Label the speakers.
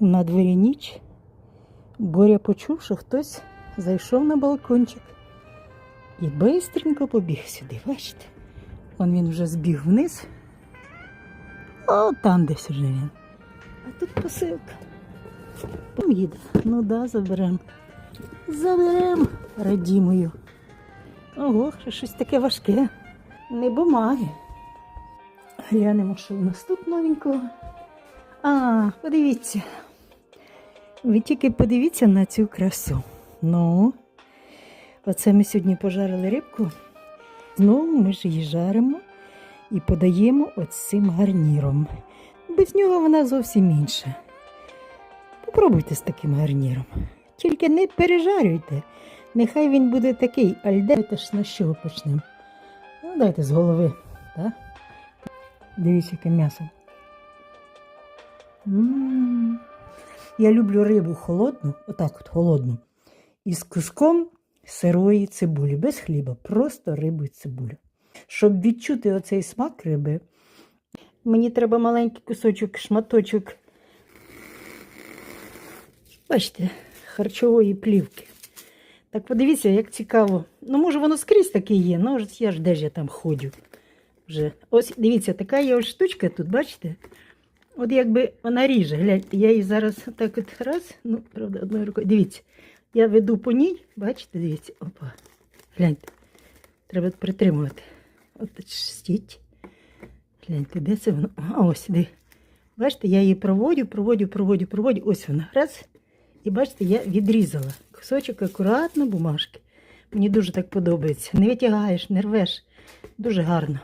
Speaker 1: На дворі ніч. Боря почув, що хтось зайшов на балкончик і бистренько побіг сюди. Бачите? Он він вже збіг вниз. О, там десь уже він. А тут посилка. Там їде. Ну да, заберем. Заберем радімою. Ого, що щось таке важке. Не бумаги. Глянемо, що у нас тут новенького. А, подивіться. Ви тільки подивіться на цю красу. Ну, оце ми сьогодні пожарили рибку. Знову ми ж її жаримо і подаємо оцим гарніром. Без нього вона зовсім інша. Попробуйте з таким гарніром. Тільки не пережарюйте. Нехай він буде такий, аль дайте ж на що почнемо. Ну, дайте з голови. Так? Дивіться, яке м'ясо. М. Я люблю рибу холодну, отак от холодну, із куском сирої цибулі, без хліба, просто рибу і цибулю. Щоб відчути оцей смак риби, мені треба маленький кусочок, шматочок. Бачите, харчової плівки. Так подивіться, як цікаво. Ну, може, воно скрізь таке є, ну я ж де ж я там ходжу. Вже. Ось дивіться, така є ось штучка тут, бачите? От якби вона ріже, гляньте, я її зараз так от раз, ну, правда, одною рукою. Дивіться, я веду по ній, бачите, дивіться, опа. Гляньте. Треба притримувати. От стіть. Гляньте, де це воно? А ось де. Бачите, я її проводю, проводю, проводю, проводю. Ось вона. Раз. І бачите, я відрізала. Кусочок акуратно бумажки. Мені дуже так подобається. Не витягаєш, не рвеш. Дуже гарно.